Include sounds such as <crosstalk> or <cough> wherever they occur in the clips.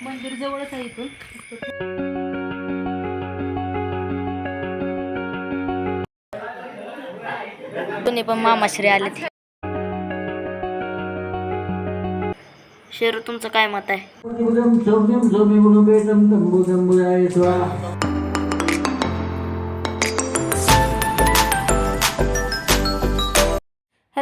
मंदिर जवळच आहे इथून तुम्ही पण मामाश्री आले ते शेरू तुमचं काय मत आहे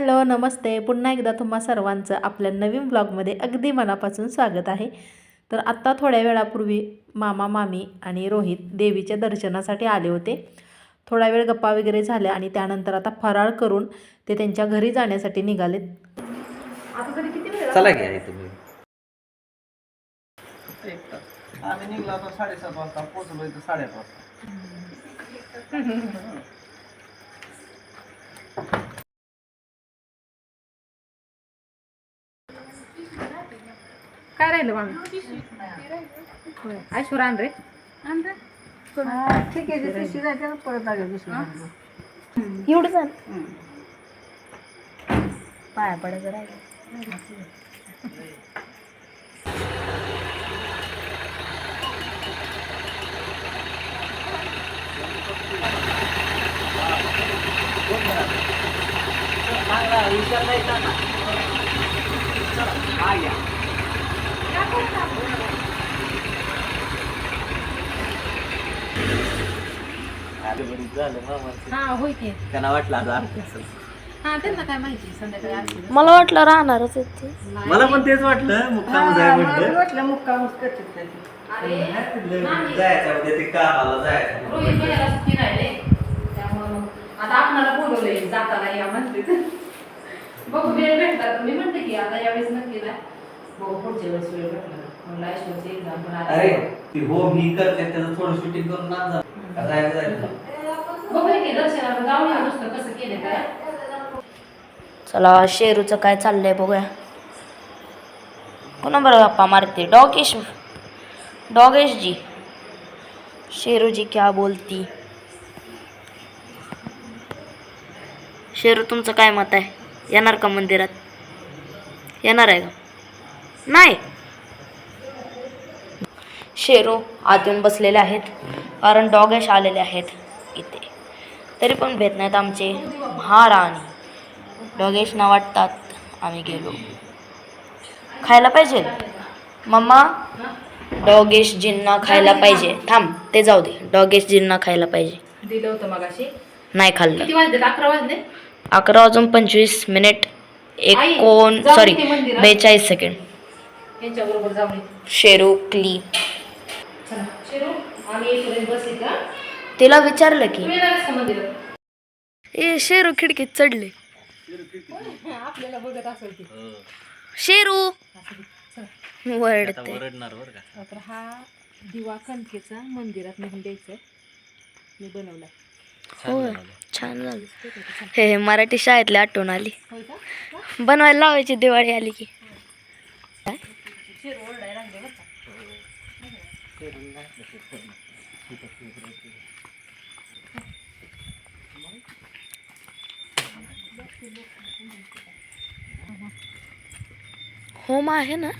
हॅलो नमस्ते. पुन्हा एकदा तुम्हा सर्वांचं आपल्या नवीन ब्लॉगमध्ये अगदी मनापासून स्वागत आहे. तर आत्ता थोड्या वेळापूर्वी मामा मामी आणि रोहित देवीच्या दर्शनासाठी आले होते. थोडा वेळ गप्पा वगैरे झाल्या आणि त्यानंतर आता फराळ करून ते त्यांच्या घरी जाण्यासाठी निघालेत. चला घ्या तुम्ही. आम्ही निघलो साडेसात वाजता. पोहोचलो इथं साडेआठ वाजता. <laughs> काय राहिलं मामी? ऐश्वर आण रे. ठीक आहे ते शिजायचं परत आले दुसरं एवढं पाया पडायचं राहिलं. हा होय की. त्यांना वाटलं आता आरती असेल. हा त्यांना काय माहिती संध्याकाळी आरती मला वाटलं राहणारच आहेत ते. मला पण तेच वाटलं मुक्काम जाय म्हटलं वाटलं त्यांनी. जायचं म्हणजे ते कामाला जायचं रोहित भैयाला सुट्टी नाही रे त्यामुळं आता आपणाला बोलवलंय जाताना या म्हणते तर. बघू वेळ भेटला. तर मी म्हणते की आता यावेळेस नक्की नाही बघू पुढच्या वेळेस वेळ भेटला तर. म्हणलं ऐश्वर्याची एक्झाम पण अरे आली ती हो मी करते. त्याचं थोडं शूटिंग करून ना जा. का जायचं जायचं. बघूया की दर्शनाला जाऊया नुसतं कसं केलं काय? चला शेरूचं काय चाललंय बघूया. कोणा बरं गप्पा मारते? डॉगेश डॉगेश जी शेरू जी क्या बोलती? शेरू तुमचं काय मत आहे? येणार का मंदिरात? येणार आहे का? नाही. शेरू आत येऊन बसलेले आहेत. कारण डॉगेश आलेले आहेत इथे. तरी पण भेट नाहीत आमचे. महाराणी. डॉगेशना वाटतात आम्ही गेलो. खायला पाहिजे. मम्मा डॉगेश जिन्ना खायला पाहिजे. थांब ते जाऊ दे. डॉगेश जिन्ना खायला पाहिजे. दिलं होतं मगाशी. नाही खाल्लं. किती वाजले? अकरा वाजले? अकरा वाजून पंचवीस मिनिट. एकोण सॉरी. बेचाळीस सेकंड यांच्या बरोबर जाऊन ये. शेरू क्ली. चला शिरू आम्ही येईपर्यंत बसले का? तिला विचारलं की. तुम्ही येणारच का मंदिरात. ए शेरू खिडकीत चढले. आपल्याला बघत असेल ती. शेरू! आता वरडते. ओरडणार बरं का? तर हा दिवा कणकेचा मंदिरात नेऊन द्यायचा मी बनवला हो छान झालं. हे हे मराठी शाळेतली आठवण आली. होय का? बनवायला लावायची दिवाळी आली की? होम आहे ना?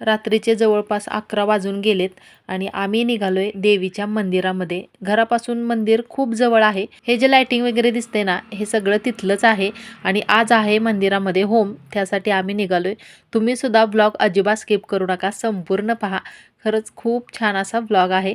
रात्रीचे जवळपास अकरा वाजून गेलेत आणि आम्ही निघालोय देवीच्या मंदिरामध्ये. घरापासून मंदिर खूप जवळ आहे. हे जे लाइटिंग वगैरे दिसते ना हे सगळं तिथलंच आहे आणि आज आहे मंदिरामध्ये होम त्यासाठी आम्ही निघालोय. तुम्ही सुद्धा ब्लॉग अजिबात स्किप करू नका संपूर्ण पहा. खरंच खूप छान असा ब्लॉग आहे.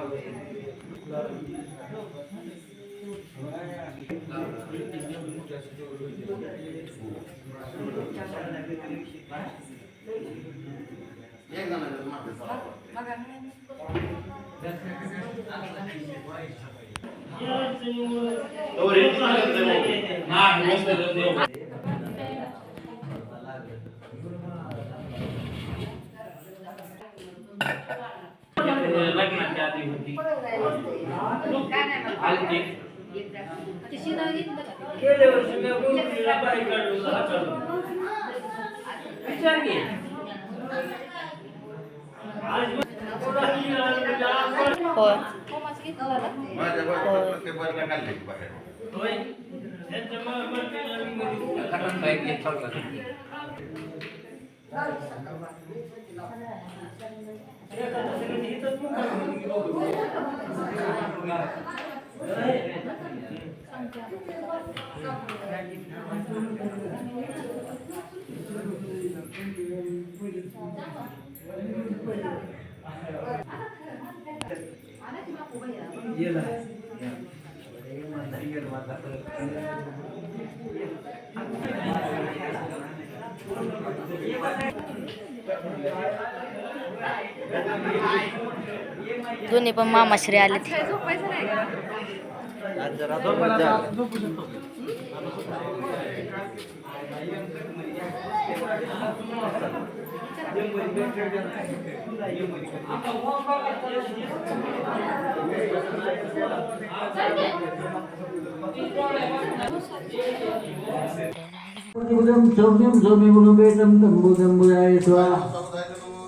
La gente no es la que se llama. लग्नाच्या आधी होती. आलती. गेल्या वर्षी मी गुरुजीला बाई काढून. विचार घे. आपण- होय. होमाचं घेतलं झालं? होय. त्यांच्या मा- मातीला मी घरी- दोन्ही पण मामाश्री आले ते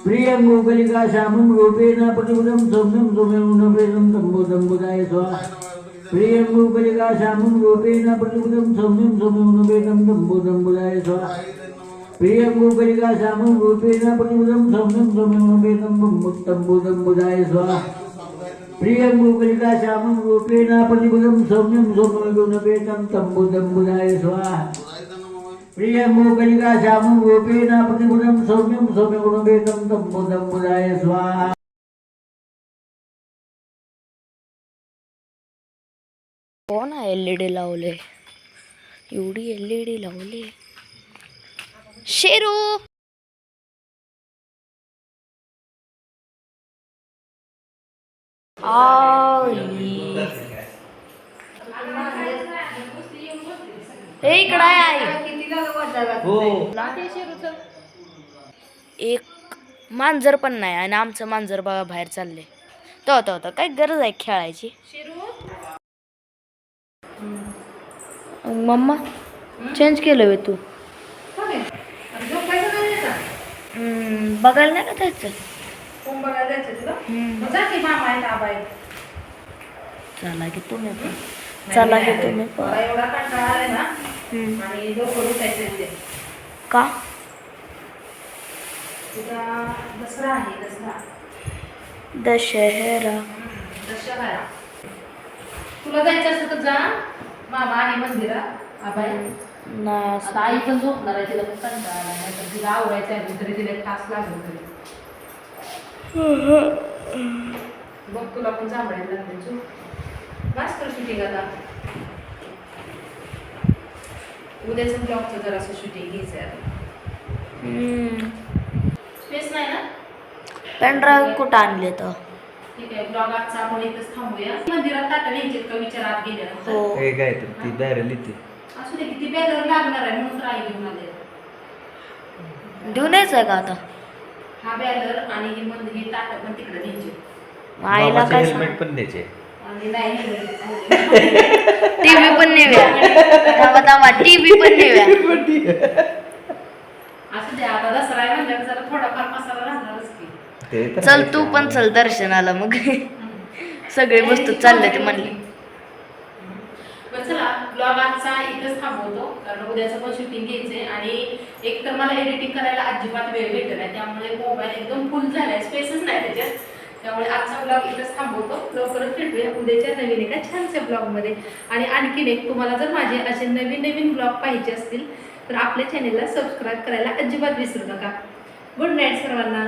प्रियं गोकलिका श्यामं रूपेण प्रतिबुधं सौम्यं सौम्यगुणोपेतं तम्बुदम्बुजाय प्रियं गोकलिका श्यामं रूपेण प्रतिबुधं सौम्यं सौम्यगुणोपेतं तम्बुदम्बुजाय स्वाहा। प्रियं गोकलिका श्यामं रूपेण प्रतिबुधं सौम्यं सौम्यगुणोपेतं तम्बुदम्बुजाय स्वाहा। प्रियं गोकलिका श्यामं रूपेण प्रतिबुधं सौम्यं सौम्यगुणोपेतं तम्बुदम्बुजाय स्वाहा। प्रियं गोकलिका श्यामं रूपेण प्रतिबुधं सौम्यं सौम्यगुणोपेतं तम्बुदम्बुजाय स्वाहा कोण आहे एल ई डी लावले एवढी एल ई डी लावले शेरू आई हे इकडं आहे आई. हो. एक मांजर पण नाही आणि आमचं मांजर बघा बाहेर चाललंय. तो तो तो काय गरज आहे खेळायची? मम्मा चेंज केलं वे तू. बघायला नाही का त्याचं. चला की तुम्ही पण. चला की तुम्ही आणि लवकर उठायचं उद्या का? उद्या दसरा आहे दसरा. दशहरा. दसरा तुला जायचं असतं तर जा. मामा आहे मंदिरात आबा आहे. ना आता आई पण झोपणार आहे तिला पण कंटाळा आला नाही तर तिला आवडायचं आहे तरी तिला एक तास लागेल तरी. बघ तुला पण सांभाळायला लागेल कर शूटिंग आता. उद्याचं ब्लॉगचं जरासं शूटिंग घ्यायचं आहे स्पेस नाही ना? पेनड्राईव्ह कुठं आणले तर? ठीक आहे ब्लॉग आजचा आपण इथंच थांबूया. मंदिरात का? गेल्यानंतर हो. हे काय तर ती असू दे लागणार आहे म्हणून तर आई घेऊन आले घेऊन यायचं का आता? हा बॅलर आणि हे मंदिर हे ताट पण तिकडे आईला काय हेल्मेट पण द्यायचे टीव्ही पण नेव्या थांबा टीव्ही पण नेव्या असू दे आता दसरा आहे म्हणल्यावर जरा थोडाफार मसाला राहणारच की. ते तर चल तू पण चल दर्शनाला मग. सगळी वस्तू चालले ते म्हणले. पण चला ब्लॉग आजचा इथंच थांबवतो. कारण उद्याचं पण शूटिंग घ्यायचंय. आणि एक तर मला एडिटिंग करायला अजिबात वेळ भेटत नाही. त्यामुळे मोबाईल एकदम फुल झालाय. स्पेसच नाही त्याच्यात. त्यामुळे आजचा ब्लॉग इथंच थांबवतो. लवकरच भेटूया उद्याच्या नवीन एका छानशा ब्लॉगमध्ये आणि आणखीन एक तुम्हाला जर माझे असे नवीन नवीन ब्लॉग पाहिजे असतील तर आपल्या चॅनेलला सबस्क्राईब करायला अजिबात विसरू नका. गुड नाईट सर्वांना.